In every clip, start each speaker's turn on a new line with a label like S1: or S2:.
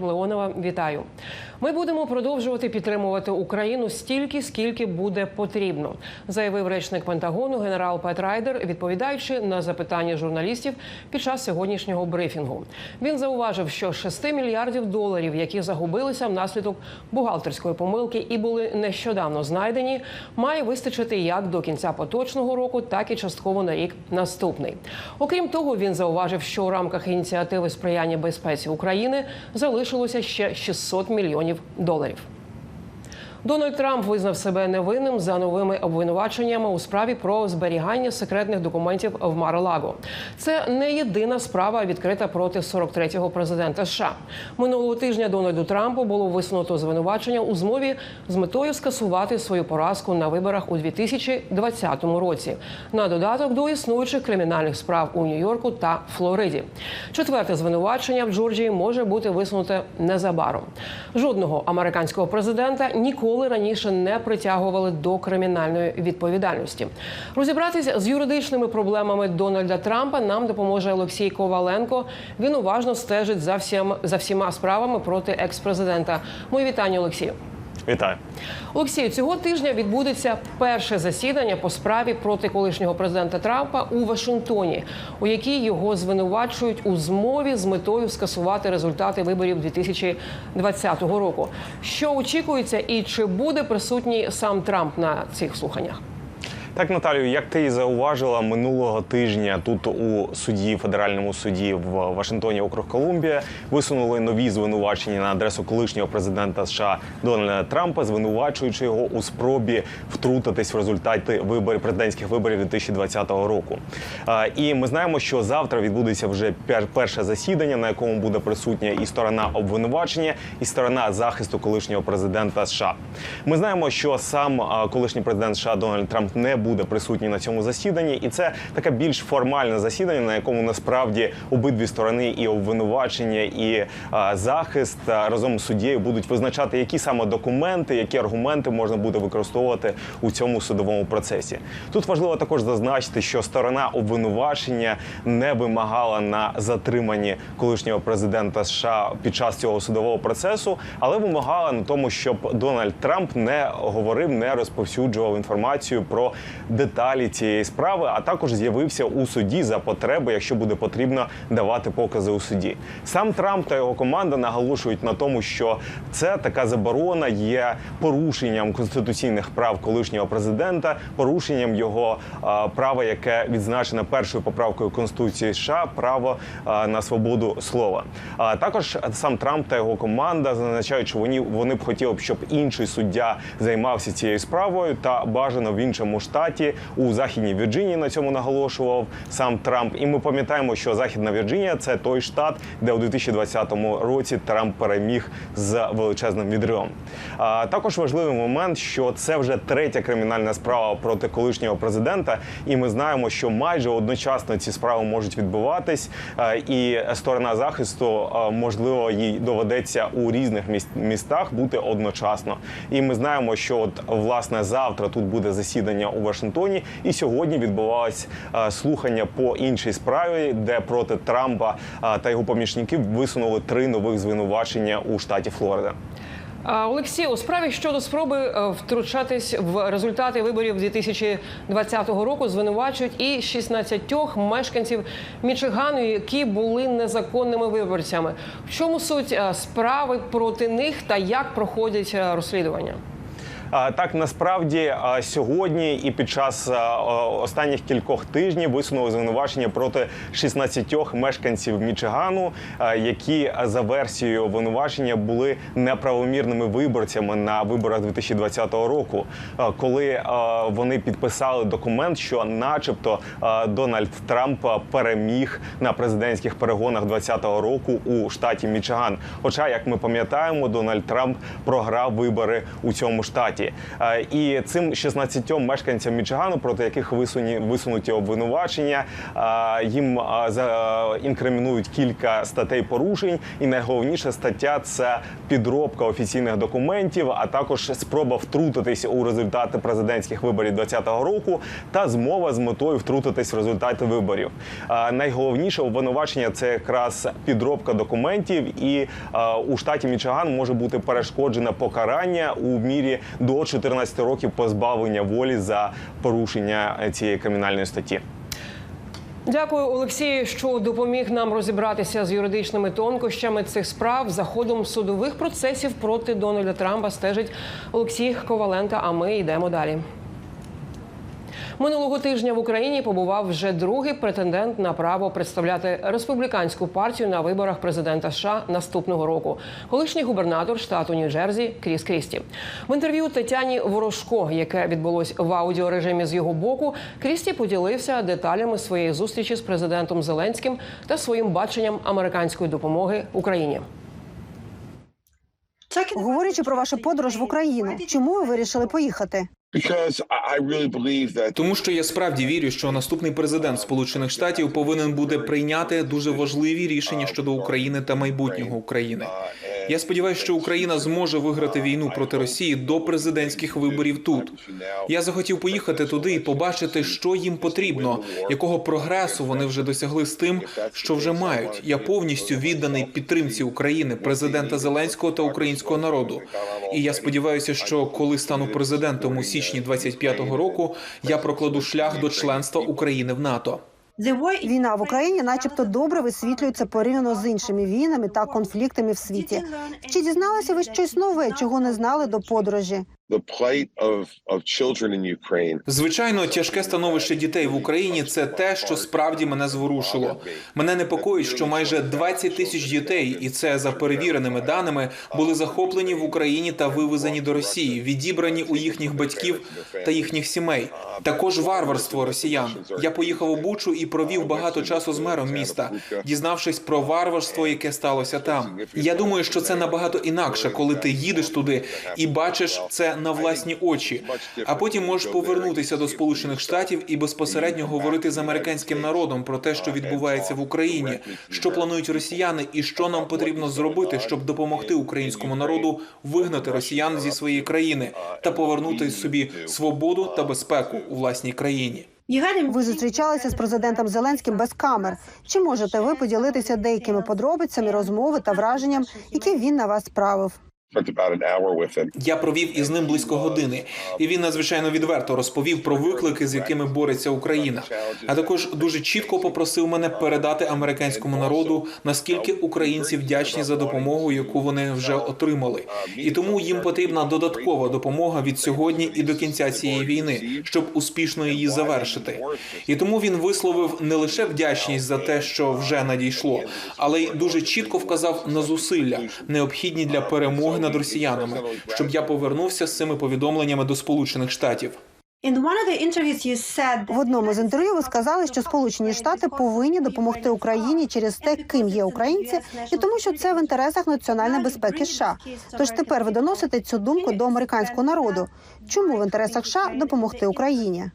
S1: Леонова, вітаю. Ми будемо продовжувати підтримувати Україну стільки, скільки буде потрібно, заявив речник Пентагону генерал Пет Райдер, відповідаючи на запитання журналістів під час сьогоднішнього брифінгу. Він зауважив, що 6 мільярдів доларів, які загубилися внаслідок бухгалтерської помилки і були нещодавно знайдені, має вистачити як до кінця поточного року, так і частково на рік наступний. Окрім того, він зауважив, що у рамках ініціативи сприяння безпеці України залишилося ще 600 мільйонів доларів. Дональд Трамп визнав себе невинним за новими обвинуваченнями у справі про зберігання секретних документів в Мар-Лаго. Це не єдина справа відкрита проти 43-го президента США. Минулого тижня Дональду Трампу було висунуто звинувачення у змові з метою скасувати свою поразку на виборах у 2020 році. На додаток до існуючих кримінальних справ у Нью-Йорку та Флориді. Четверте звинувачення в Джорджії може бути висунуте незабаром. Жодного американського президента ніколи раніше не притягували до кримінальної відповідальності. Розібратися з юридичними проблемами Дональда Трампа нам допоможе Олексій Коваленко. Він уважно стежить за всім за всіма справами проти екс-президента. Мої вітання, Олексію.
S2: Вітаю.
S1: Олексію, цього тижня відбудеться перше засідання по справі проти колишнього президента Трампа у Вашингтоні, у якій його звинувачують у змові з метою скасувати результати виборів 2020 року. Що очікується, і чи буде присутній сам Трамп на цих слуханнях?
S2: Так, Наталію, як ти зауважила минулого тижня, тут у суді, федеральному суді в Вашингтоні, округ Колумбія, висунули нові звинувачення на адресу колишнього президента США Дональда Трампа, звинувачуючи його у спробі втрутитись в результати виборів президентських виборів 2020 року. І ми знаємо, що завтра відбудеться вже пер- перше засідання, на якому буде присутня і сторона обвинувачення, і сторона захисту колишнього президента США. Ми знаємо, що сам колишній президент США Дональд Трамп не буде присутній на цьому засіданні, і це таке більш формальне засідання, на якому насправді обидві сторони і обвинувачення, і а, захист а, разом з суддєю будуть визначати, які саме документи, які аргументи можна буде використовувати у цьому судовому процесі. Тут важливо також зазначити, що сторона обвинувачення не вимагала на затриманні колишнього президента США під час цього судового процесу, але вимагала на тому, щоб Дональд Трамп не говорив, не розповсюджував інформацію про деталі цієї справи, а також з'явився у суді за потреби, якщо буде потрібно давати покази у суді. Сам Трамп та його команда наголошують на тому, що це така заборона є порушенням конституційних прав колишнього президента, порушенням його а, права, яке відзначено першою поправкою Конституції США, право а, на свободу слова. А також сам Трамп та його команда зазначають, що вони вони б хотіли щоб інший суддя займався цією справою та бажано в іншому штаті у західній Вірджинії на цьому наголошував сам Трамп. І ми пам'ятаємо, що Західна Вірджинія це той штат, де у 2020 році Трамп переміг з величезним відривом. А також важливий момент, що це вже третя кримінальна справа проти колишнього президента, і ми знаємо, що майже одночасно ці справи можуть відбуватись, і сторона захисту можливо їй доведеться у різних міс- містах бути одночасно. І ми знаємо, що от власне завтра тут буде засідання у Вашингтоні, і сьогодні відбувалось е, слухання по іншій справі, де проти Трампа е, та його помічників висунули три нових звинувачення у штаті Флорида.
S1: Олексій, у справі щодо спроби е, втручатись в результати виборів 2020 року звинувачують і 16 мешканців Мічигану, які були незаконними виборцями. В чому суть справи проти них та як проходять розслідування?
S2: Так насправді сьогодні і під час останніх кількох тижнів висунули звинувачення проти 16 мешканців Мічигану, які за версією обвинувачення були неправомірними виборцями на виборах 2020 року, коли вони підписали документ, що, начебто, Дональд Трамп переміг на президентських перегонах 2020 року у штаті Мічиган. Хоча, як ми пам'ятаємо, Дональд Трамп програв вибори у цьому штаті. Штаті. Е, І цим 16 мешканцям Мічигану, проти яких висунуті обвинувачення, е, їм е, інкримінують кілька статей порушень. І найголовніша стаття це підробка офіційних документів, а також спроба втрутитись у результати президентських виборів 2020 року та змова з метою втрутитись в результати виборів. Найголовніше обвинувачення це якраз підробка документів, і у штаті Мічиган може бути перешкоджене покарання у мірі до 14 років позбавлення волі за порушення цієї кримінальної статті.
S1: Дякую, Олексію, що допоміг нам розібратися з юридичними тонкощами цих справ. За ходом судових процесів проти Дональда Трампа стежить Олексій Коваленко. А ми йдемо далі. Минулого тижня в Україні побував вже другий претендент на право представляти республіканську партію на виборах президента США наступного року. Колишній губернатор штату Нью-Джерсі Кріс Крісті. В інтерв'ю Тетяні Ворожко, яке відбулось в аудіорежимі з його боку, Крісті поділився деталями своєї зустрічі з президентом Зеленським та своїм баченням американської допомоги Україні.
S3: Говорячи про вашу подорож в Україну, чому ви вирішили поїхати?
S4: Тому що я справді вірю, що наступний президент Сполучених Штатів повинен буде прийняти дуже важливі рішення щодо України та майбутнього України. Я сподіваюся, що Україна зможе виграти війну проти Росії до президентських виборів тут. Я захотів поїхати туди і побачити, що їм потрібно, якого прогресу вони вже досягли з тим, що вже мають. Я повністю відданий підтримці України, президента Зеленського та українського народу. І я сподіваюся, що коли стану президентом у січні 25-го року, я прокладу шлях до членства України в НАТО.
S3: Війна в Україні, начебто, добре висвітлюється порівняно з іншими війнами та конфліктами в світі. Чи дізналися ви щось нове, чого не знали до подорожі?
S4: Звичайно, тяжке становище дітей в Україні це те, що справді мене зворушило. Мене непокоїть, що майже 20 тисяч дітей, і це за перевіреними даними, були захоплені в Україні та вивезені до Росії, відібрані у їхніх батьків та їхніх сімей. Також варварство росіян. Я поїхав у Бучу і провів багато часу з мером міста, дізнавшись про варварство, яке сталося там. Я думаю, що це набагато інакше, коли ти їдеш туди і бачиш це на власні очі. А потім можеш повернутися до Сполучених Штатів і безпосередньо говорити з американським народом про те, що відбувається в Україні, що планують росіяни, і що нам потрібно зробити, щоб допомогти українському народу вигнати росіян зі своєї країни та повернути собі свободу та безпеку у власній країні.
S3: Ви зустрічалися з президентом Зеленським без камер. Чи можете ви поділитися деякими подробицями розмови та враженням, які він на вас справив?
S4: Я провів із ним близько години, і він надзвичайно відверто розповів про виклики, з якими бореться Україна. А також дуже чітко попросив мене передати американському народу, наскільки українці вдячні за допомогу, яку вони вже отримали, і тому їм потрібна додаткова допомога від сьогодні і до кінця цієї війни, щоб успішно її завершити. І тому він висловив не лише вдячність за те, що вже надійшло, але й дуже чітко вказав на зусилля, необхідні для перемоги над росіянами, щоб я повернувся з цими повідомленнями до Сполучених Штатів.
S5: In one of the interviews, you said
S3: В одному з інтерв'ю ви сказали, що Сполучені Штати повинні допомогти Україні через те, ким є українці, і тому, що це в інтересах національної безпеки США. Тож тепер ви доносите цю думку до американського народу. Чому в інтересах США допомогти Україні?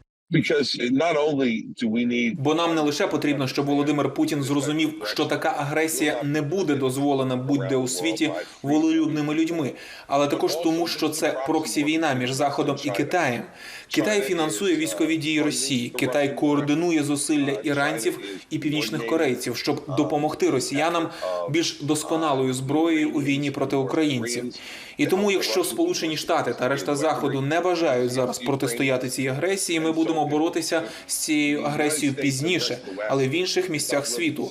S4: Бо нам не лише потрібно, щоб Володимир Путін зрозумів, що така агресія не буде дозволена будь-де у світі волелюбними людьми, але також тому, що це проксі війна між Заходом і Китаєм. Китай фінансує військові дії Росії. Китай координує зусилля іранців і північних корейців, щоб допомогти росіянам більш досконалою зброєю у війні проти українців. І тому, якщо Сполучені Штати та решта заходу не бажають зараз протистояти цій агресії, ми будемо боротися з цією агресією пізніше, але в інших місцях світу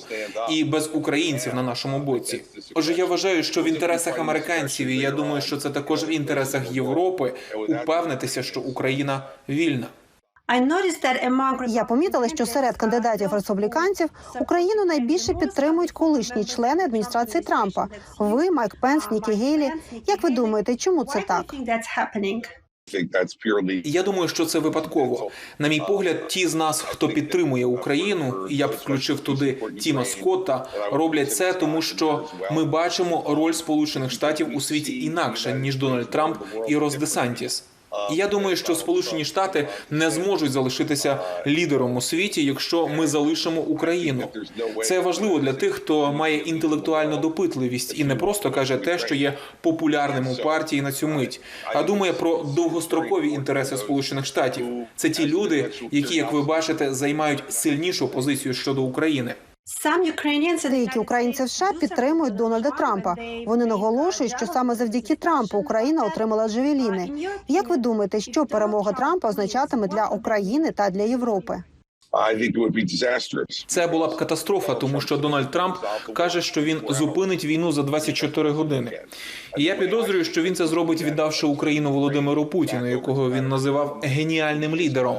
S4: і без українців на нашому боці. Отже, я вважаю, що в інтересах американців, і я думаю, що це також в інтересах Європи, упевнитися, що Україна вільна.
S5: I noticed that among
S3: Я помітила, що серед кандидатів республіканців Україну найбільше підтримують колишні члени адміністрації Трампа. Ви, Майк Пенс, Нікі Гейлі. Як ви думаєте, чому це так?
S5: think that's happening?
S6: I think that's purely
S4: І Я думаю, що це випадково. На мій погляд, ті з нас, хто підтримує Україну, і я б включив туди Тіма Скотта, роблять це, тому що ми бачимо роль Сполучених Штатів у світі інакше ніж Дональд Трамп і Рос Десантіс. І я думаю, що Сполучені Штати не зможуть залишитися лідером у світі, якщо ми залишимо Україну. Це важливо для тих, хто має інтелектуальну допитливість і не просто каже те, що є популярним у партії на цю мить, а думає про довгострокові інтереси Сполучених Штатів. Це ті люди, які, як ви бачите, займають сильнішу позицію щодо України.
S5: Some Ukrainians
S3: Деякі українці в США підтримують Дональда Трампа. Вони наголошують, що саме завдяки Трампу Україна отримала джевеліни. Як ви думаєте, що перемога Трампа означатиме для України та для Європи?
S6: I think it would be disastrous.
S4: Це була б катастрофа, тому що Дональд Трамп каже, що він зупинить війну за 24 години. І я підозрюю, що він це зробить, віддавши Україну Володимиру Путіну, якого він називав геніальним лідером.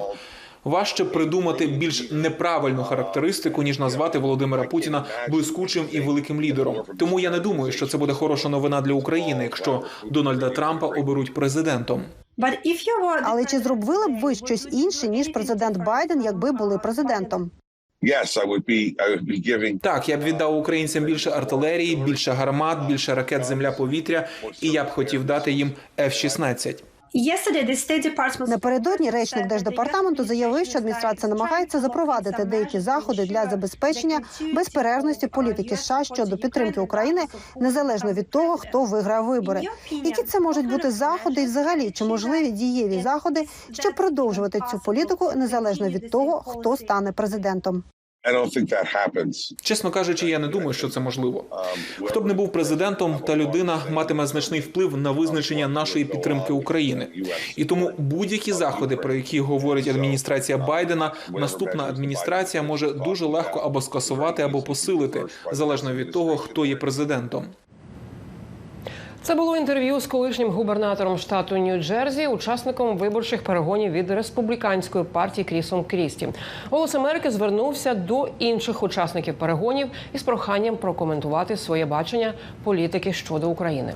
S4: Важче придумати більш неправильну характеристику, ніж назвати Володимира Путіна блискучим і великим лідером. Тому я не думаю, що це буде хороша новина для України, якщо Дональда Трампа оберуть президентом.
S3: Але чи зробили б ви щось інше ніж президент Байден, якби були президентом?
S4: Так, я б віддав українцям більше артилерії, більше гармат, більше ракет земля-повітря, і я б хотів дати їм F-16.
S3: Напередодні речник держдепартаменту заявив, що адміністрація намагається запровадити деякі заходи для забезпечення безперервності політики США щодо підтримки України, незалежно від того, хто виграє вибори. Які це можуть бути заходи, і взагалі чи можливі дієві заходи, щоб продовжувати цю політику незалежно від того, хто стане президентом?
S4: Чесно кажучи, я не думаю, що це можливо. Хто б не був президентом, та людина матиме значний вплив на визначення нашої підтримки України. І тому будь-які заходи, про які говорить адміністрація Байдена, наступна адміністрація може дуже легко або скасувати, або посилити, залежно від того, хто є президентом.
S1: Це було інтерв'ю з колишнім губернатором штату Нью-Джерсі, учасником виборчих перегонів від республіканської партії Крісом Крісті. Голос Америки звернувся до інших учасників перегонів із проханням прокоментувати своє бачення політики щодо України.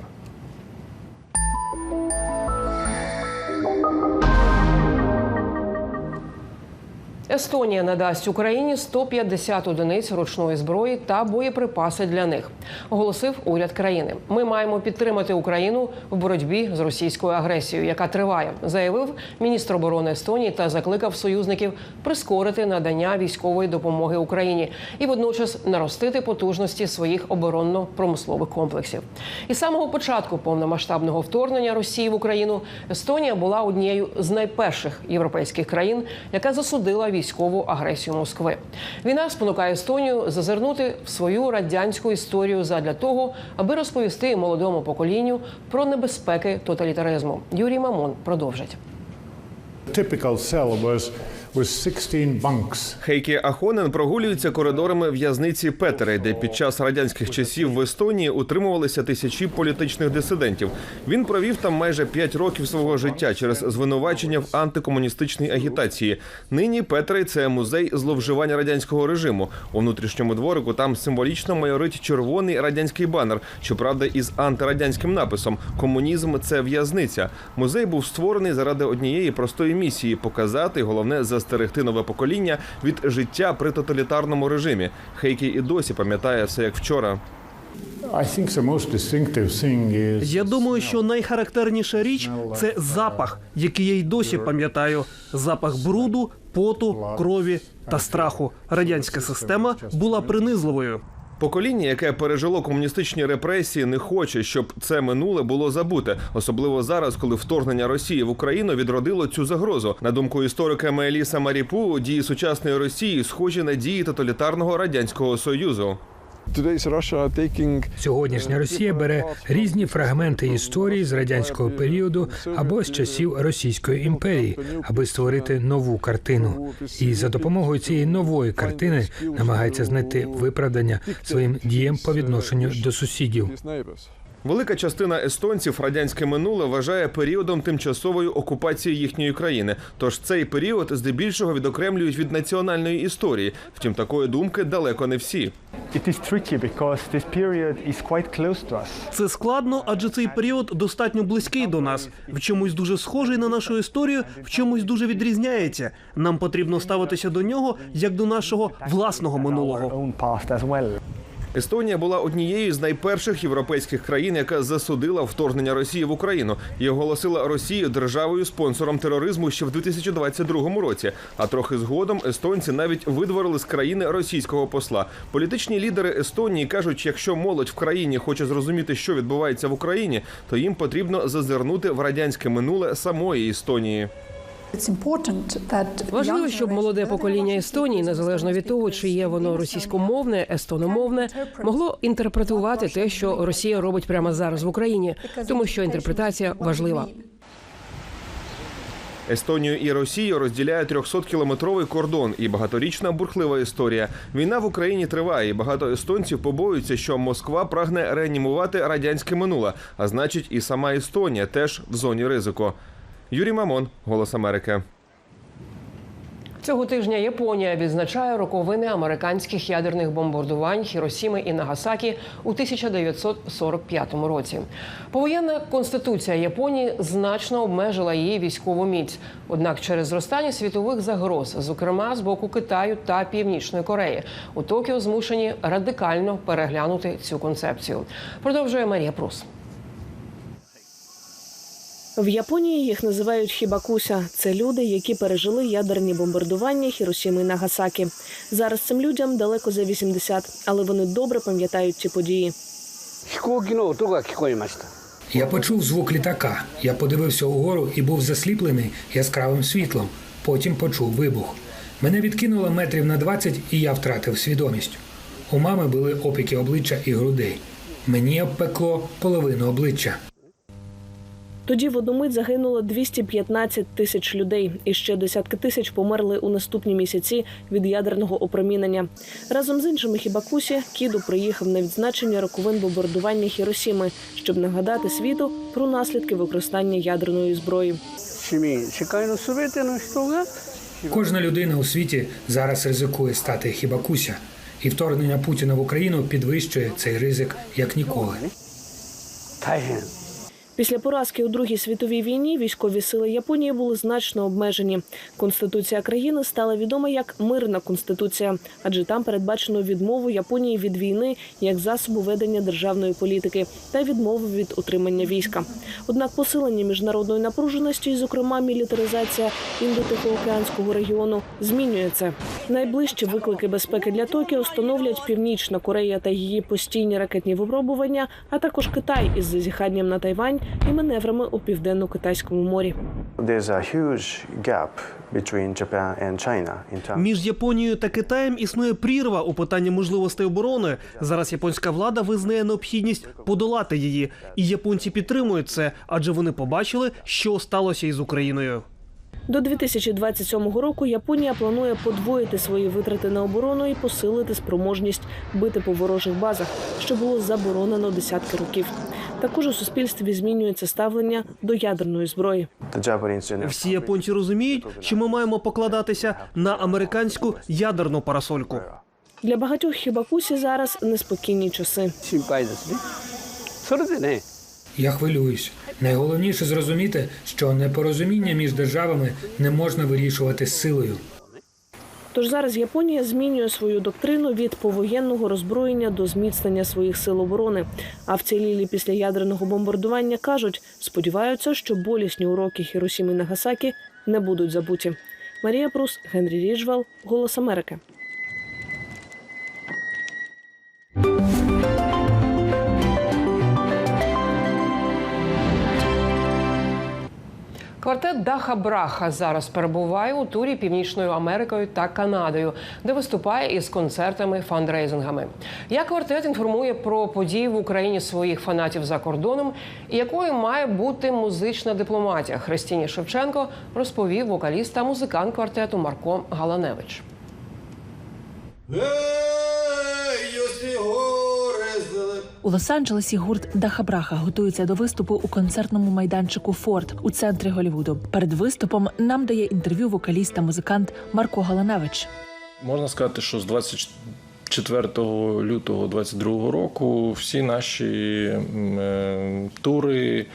S1: Естонія надасть Україні 150 одиниць ручної зброї та боєприпаси для них, оголосив уряд країни. Ми маємо підтримати Україну в боротьбі з російською агресією, яка триває, заявив міністр оборони Естонії та закликав союзників прискорити надання військової допомоги Україні і водночас наростити потужності своїх оборонно-промислових комплексів. І з самого початку повномасштабного вторгнення Росії в Україну Естонія була однією з найперших європейських країн, яка засудила військову агресію Москви. Війна спонукає Естонію зазирнути в свою радянську історію задля того, аби розповісти молодому поколінню про небезпеки тоталітаризму. Юрій Мамон продовжить.
S7: Typical cell was was 16 bunks.
S8: Хейкі Ахонен прогулюється коридорами в'язниці Петери, де під час радянських часів в Естонії утримувалися тисячі політичних дисидентів. Він провів там майже п'ять років свого життя через звинувачення в антикомуністичній агітації. Нині Петри це музей зловживання радянського режиму. У внутрішньому дворику там символічно майорить червоний радянський банер, щоправда, із антирадянським написом Комунізм це в'язниця. Музей був створений заради однієї простої місії показати, головне, застерегти нове покоління від життя при тоталітарному режимі. Хейкі і досі пам'ятає все як вчора.
S9: Я думаю, що найхарактерніша річ це запах, який я й досі пам'ятаю. Запах бруду, поту, крові та страху. Радянська система була принизливою.
S8: Покоління, яке пережило комуністичні репресії, не хоче, щоб це минуле було забуте, особливо зараз, коли вторгнення Росії в Україну відродило цю загрозу. На думку історика Меліса Маріпу, дії сучасної Росії схожі на дії тоталітарного радянського союзу.
S10: Сьогоднішня Росія бере різні фрагменти історії з радянського періоду або з часів Російської імперії, аби створити нову картину. І за допомогою цієї нової картини намагається знайти виправдання своїм діям по відношенню до сусідів.
S8: Велика частина естонців радянське минуле вважає періодом тимчасової окупації їхньої країни. Тож цей період здебільшого відокремлюють від національної історії. Втім, такої думки далеко не всі.
S9: Це складно, адже цей період достатньо близький до нас. В чомусь дуже схожий на нашу історію, в чомусь дуже відрізняється. Нам потрібно ставитися до нього як до нашого власного минулого.
S8: Естонія була однією з найперших європейських країн, яка засудила вторгнення Росії в Україну і оголосила Росію державою спонсором тероризму ще в 2022 році. А трохи згодом естонці навіть видворили з країни російського посла. Політичні лідери Естонії кажуть, якщо молодь в країні хоче зрозуміти, що відбувається в Україні, то їм потрібно зазирнути в радянське минуле самої Естонії.
S1: Важливо, щоб молоде покоління Естонії, незалежно від того, чи є воно російськомовне, естономовне, могло інтерпретувати те, що Росія робить прямо зараз в Україні, тому що інтерпретація важлива.
S8: Естонію і Росію розділяє 300-кілометровий кордон і багаторічна бурхлива історія. Війна в Україні триває. і Багато естонців побоюються, що Москва прагне реанімувати радянське минуле, а значить, і сама Естонія теж в зоні ризику. Юрій Мамон, Голос Америки.
S1: Цього тижня Японія відзначає роковини американських ядерних бомбардувань Хіросіми і Нагасакі у 1945 році. Повоєнна конституція Японії значно обмежила її військову міць. Однак, через зростання світових загроз, зокрема з боку Китаю та Північної Кореї, у Токіо змушені радикально переглянути цю концепцію. Продовжує Марія Прус.
S11: В Японії їх називають хібакуся. Це люди, які пережили ядерні бомбардування Хіросіми Нагасакі. Зараз цим людям далеко за 80, але вони добре пам'ятають ці події.
S10: Я почув звук літака. Я подивився угору і був засліплений яскравим світлом. Потім почув вибух. Мене відкинуло метрів на 20, і я втратив свідомість. У мами були опіки обличчя і грудей. Мені обпекло половину обличчя.
S11: Тоді в одну мить загинуло 215 тисяч людей, і ще десятки тисяч померли у наступні місяці від ядерного опромінення. Разом з іншими хібакусі Кіду приїхав на відзначення роковин бомбардування Хіросіми, щоб нагадати світу про наслідки використання ядерної зброї.
S10: Кожна людина у світі зараз ризикує стати хібакуся, і вторгнення Путіна в Україну підвищує цей ризик як ніколи.
S11: Після поразки у Другій світовій війні військові сили Японії були значно обмежені. Конституція країни стала відома як мирна конституція, адже там передбачено відмову Японії від війни як засобу ведення державної політики та відмову від утримання війська. Однак посилення міжнародної напруженості, зокрема мілітаризація індотихоокеанського регіону, змінює це. Найближчі виклики безпеки для Токіо становлять Північна Корея та її постійні ракетні випробування, а також Китай із зазіханням на Тайвань і маневрами у південно-китайському морі.
S9: Між Японією та Китаєм існує прірва у питанні можливостей оборони. Зараз японська влада визнає необхідність подолати її, і японці підтримують це, адже вони побачили, що сталося із Україною.
S11: До 2027 року Японія планує подвоїти свої витрати на оборону і посилити спроможність бити по ворожих базах, що було заборонено десятки років. Також у суспільстві змінюється ставлення до ядерної зброї.
S9: Всі японці розуміють, що ми маємо покладатися на американську ядерну парасольку.
S11: Для багатьох хібакусі зараз неспокійні часи.
S10: Я хвилююсь. Найголовніше зрозуміти, що непорозуміння між державами не можна вирішувати силою.
S11: Тож зараз Японія змінює свою доктрину від повоєнного роззброєння до зміцнення своїх сил оборони. А вцілілі після ядерного бомбардування кажуть, сподіваються, що болісні уроки Хіросіми Нагасакі не будуть забуті. Марія Прус, Генрі Ріжвал, Голос Америки.
S1: Квартет Даха Браха зараз перебуває у турі Північною Америкою та Канадою, де виступає із концертами фандрейзингами. Як квартет інформує про події в Україні своїх фанатів за кордоном, і якою має бути музична дипломатія, Христині Шевченко розповів вокаліст та музикант квартету Марко Галаневич.
S12: У Лос-Анджелесі гурт Дахабраха готується до виступу у концертному майданчику Форт у центрі Голлівуду. Перед виступом нам дає інтерв'ю вокаліст та музикант Марко Галаневич.
S13: Можна сказати, що з 24 лютого 22 року всі наші е, тури,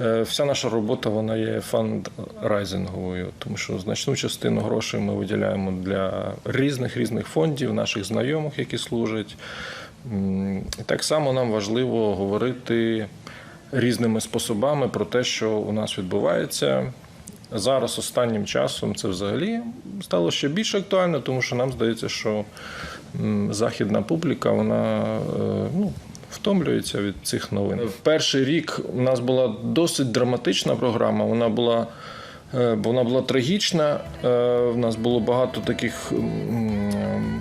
S13: е, вся наша робота вона є фандрайзинговою, тому що значну частину грошей ми виділяємо для різних різних фондів, наших знайомих, які служать. Так само нам важливо говорити різними способами про те, що у нас відбувається. Зараз останнім часом це взагалі стало ще більш актуально, тому що нам здається, що західна публіка вона е, ну, втомлюється від цих новин. Перший рік у нас була досить драматична програма. Вона була, е, вона була трагічна. Е, В нас було багато таких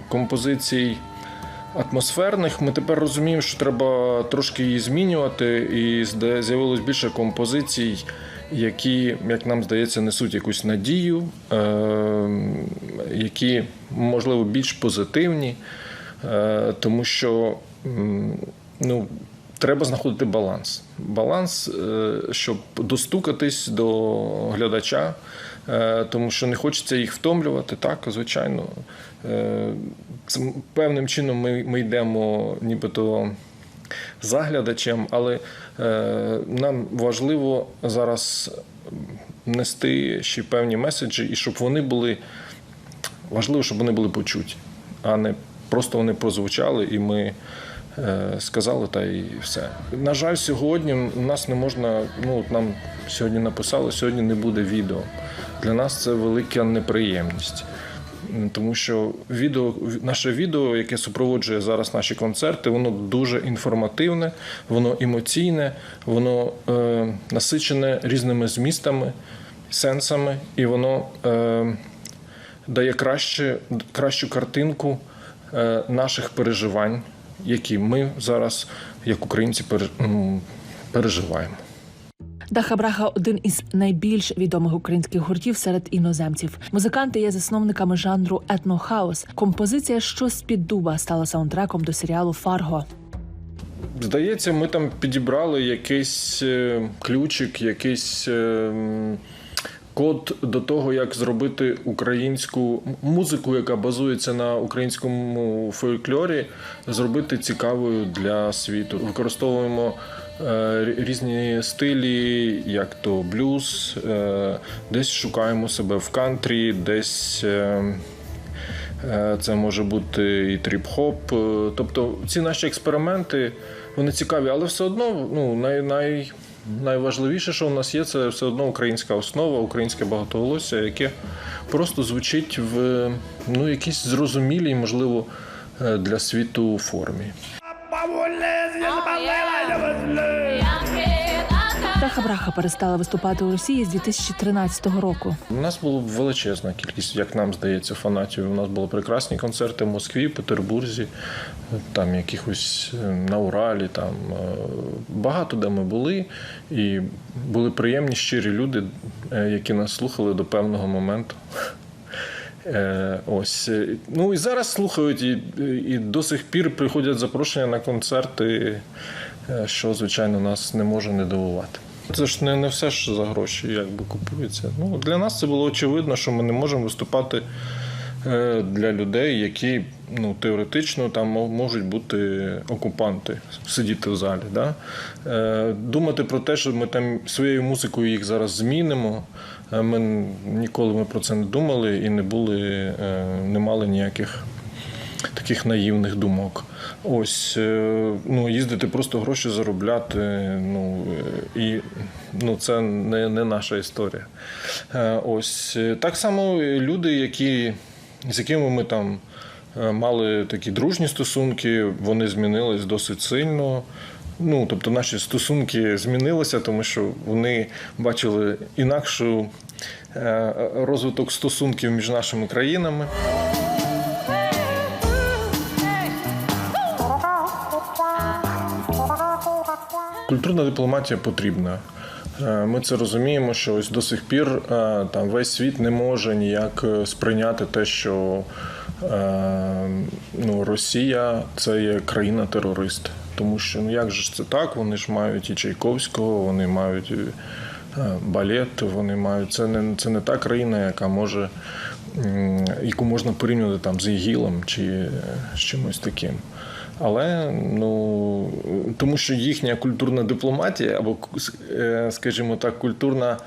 S13: композицій атмосферних. Ми тепер розуміємо, що треба трошки її змінювати, і з'явилось більше композицій, які, як нам здається, несуть якусь надію, е, які, можливо, більш позитивні, е, тому що ну, треба знаходити баланс. Баланс, е, щоб достукатись до глядача, е, тому що не хочеться їх втомлювати, так, звичайно. Певним чином ми, ми йдемо нібито за глядачем, але е, нам важливо зараз нести ще певні меседжі, і щоб вони були важливо, щоб вони були почуті, а не просто вони прозвучали і ми. е, Сказали та і все. На жаль, сьогодні нас не можна. Ну нам сьогодні написали, сьогодні не буде відео. Для нас це велика неприємність. Тому що відео, наше відео, яке супроводжує зараз наші концерти, воно дуже інформативне, воно емоційне, воно е, насичене різними змістами, сенсами, і воно е, дає краще, кращу картинку е, наших переживань, які ми зараз, як українці, пере- переживаємо.
S12: Даха Браха один із найбільш відомих українських гуртів серед іноземців. Музиканти є засновниками жанру етнохаус. Композиція «Щось під дуба стала саундтреком до серіалу Фарго.
S13: Здається, ми там підібрали якийсь е, ключик, якийсь е, код до того, як зробити українську музику, яка базується на українському фольклорі, зробити цікавою для світу. Використовуємо різні стилі, як то блюз, е, десь шукаємо себе в кантрі, десь. е, Е, Це може бути і тріп-хоп. Е, Тобто ці наші експерименти вони цікаві, але все одно ну, най, най, найважливіше, що у нас є, це все одно українська основа, українське багатоголосся, яке просто звучить в ну, якійсь зрозумілій, можливо, е, для світу формі.
S12: Даха Браха перестала виступати у Росії з 2013 року.
S13: У нас була величезна кількість, як нам здається, фанатів. У нас були прекрасні концерти в Москві, Петербурзі, там якихось е, на Уралі. Там е, багато де ми були, і були приємні щирі люди, е, які нас слухали до певного моменту. Е, Ось Е, ну і зараз слухають, і, і до сих пір приходять запрошення на концерти, е, що звичайно нас не може не дивувати. Це ж не, не все ж за гроші, якби купується. Ну для нас це було очевидно, що ми не можемо виступати для людей, які ну теоретично там можуть бути окупанти, сидіти в залі. Да? Думати про те, що ми там своєю музикою їх зараз змінимо. Ми ніколи ми про це не думали і не були, е, не мали ніяких таких наївних думок. Ось е, ну, їздити просто гроші заробляти. Ну і ну, це не, не наша історія. Е, Ось так само люди, які, з якими ми там мали такі дружні стосунки, вони змінились досить сильно. Ну, тобто наші стосунки змінилися, тому що вони бачили інакшу е, розвиток стосунків між нашими країнами. Культурна дипломатія потрібна. Е, Ми це розуміємо, що ось до сих пір е, там весь світ не може ніяк сприйняти те, що ну, Росія це є країна-терорист. Тому що ну як же ж це так? Вони ж мають і Чайковського, вони мають е, балет, вони мають це не це не та країна, яка може яку можна порівнювати там з ІГІЛом чи е, з чимось таким. Але ну тому, що їхня культурна дипломатія, або е, скажімо так, культурна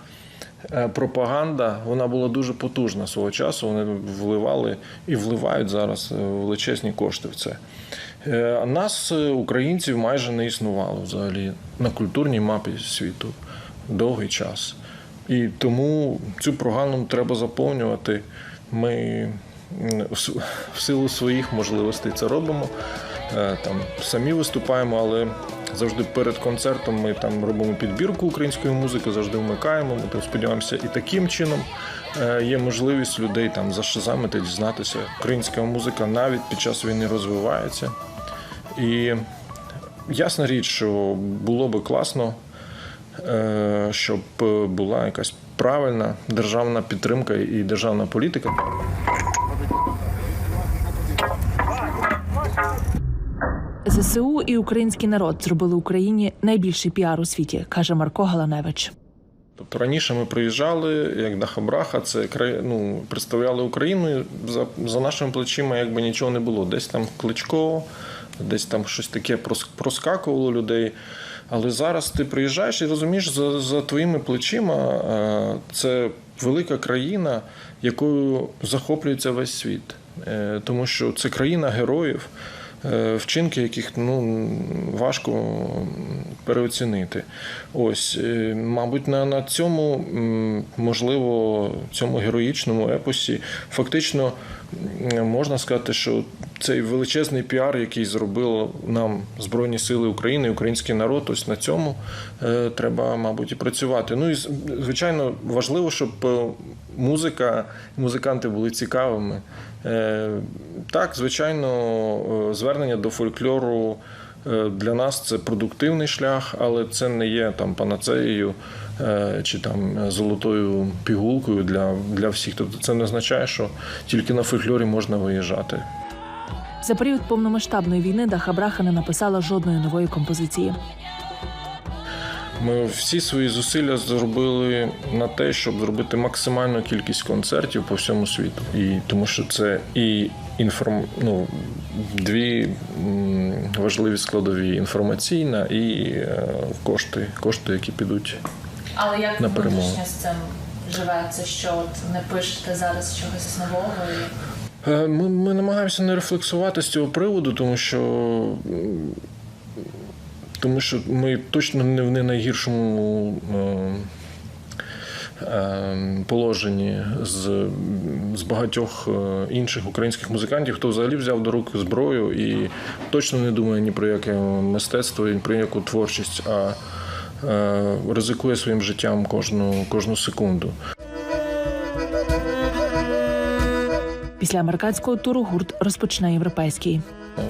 S13: пропаганда, вона була дуже потужна свого часу. Вони вливали і вливають зараз величезні кошти в це. Е, нас, е, українців, майже не існувало взагалі на культурній мапі світу довгий час. І тому цю прогалину треба заповнювати. Ми в силу своїх можливостей це робимо. Е, Там самі виступаємо, але завжди перед концертом ми там робимо підбірку української музики, завжди вмикаємо. Ми там сподіваємося, і таким чином є можливість людей там зашизамити, дізнатися. Українська музика навіть під час війни розвивається. І ясна річ, що було би класно, е, щоб була якась правильна державна підтримка і державна політика.
S12: ЗСУ і український народ зробили Україні найбільший піар у світі, каже Марко Галаневич.
S13: Тобто раніше ми приїжджали як Дахабраха, це ну, представляли Україну. За, за нашими плечима якби нічого не було. Десь там кличко, десь там щось таке проскакувало людей. Але зараз ти приїжджаєш і розумієш, за, за твоїми плечима е, це велика країна, якою захоплюється весь світ. Е, Тому що це країна героїв, е, вчинки, яких ну, важко переоцінити. Ось, мабуть, на, на цьому, можливо, цьому героїчному епосі фактично можна сказати, що цей величезний піар, який зробило нам Збройні Сили України, український народ, ось на цьому е, треба, мабуть, і працювати. Ну і звичайно, важливо, щоб е, музика, музиканти були цікавими. Е, Так, звичайно, звернення до фольклору для нас це продуктивний шлях, але це не є там панацеєю чи там золотою пігулкою для, для всіх. Тобто це не означає, що тільки на фольклорі можна виїжджати.
S12: За період повномасштабної війни Даха Браха не написала жодної нової композиції.
S13: Ми всі свої зусилля зробили на те, щоб зробити максимальну кількість концертів по всьому світу. І тому що це і інформ... ну, дві важливі складові: інформаційна і е, кошти, кошти, які підуть.
S14: Але як
S13: на перемогу.
S14: внутрішньо з цим живе? Це що от не пишете зараз чогось нового?
S13: Е, Ми, ми намагаємося не рефлексувати з цього приводу, тому що. Тому що ми точно не в не найгіршому е, е, положенні з, з багатьох е, інших українських музикантів, хто взагалі взяв до рук зброю і точно не думає ні про яке мистецтво, ні про яку творчість, а е, ризикує своїм життям кожну, кожну секунду.
S12: Після американського туру гурт розпочне європейський.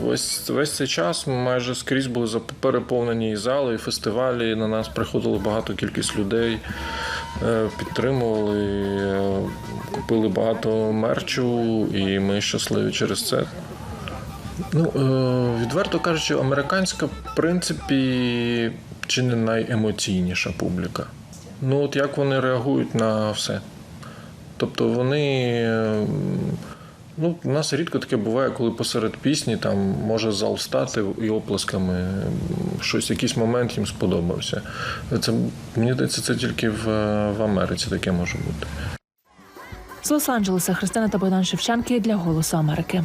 S13: Весь весь цей час ми майже скрізь були за- переповнені і зали, і фестивалі. і На нас приходило багато кількість людей, е, підтримували, е, купили багато мерчу, і ми щасливі через це. Ну, е, відверто кажучи, американська, в принципі, чи не найемоційніша публіка. Ну, от як вони реагують на все. Тобто вони. е, Ну, у нас рідко таке буває, коли посеред пісні там може зал стати і оплесками щось, якийсь момент їм сподобався. Це мені здається, це тільки в, в Америці таке може бути.
S12: З Лос-Анджелеса Христина та Богдан Шевченки для Голосу Америки.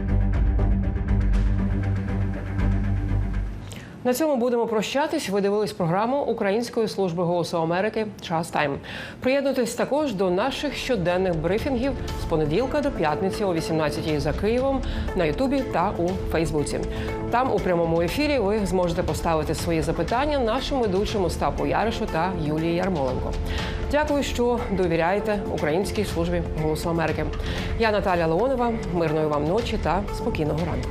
S1: На цьому будемо прощатись. Ви дивились програму Української служби голосу Америки Час Тайм. Приєднуйтесь також до наших щоденних брифінгів з понеділка до п'ятниці о 18-й за Києвом на Ютубі та у Фейсбуці. Там у прямому ефірі ви зможете поставити свої запитання нашим ведучим Остапу Яришу та Юлії Ярмоленко. Дякую, що довіряєте Українській службі голосу Америки. Я Наталя Леонова. Мирної вам ночі та спокійного ранку.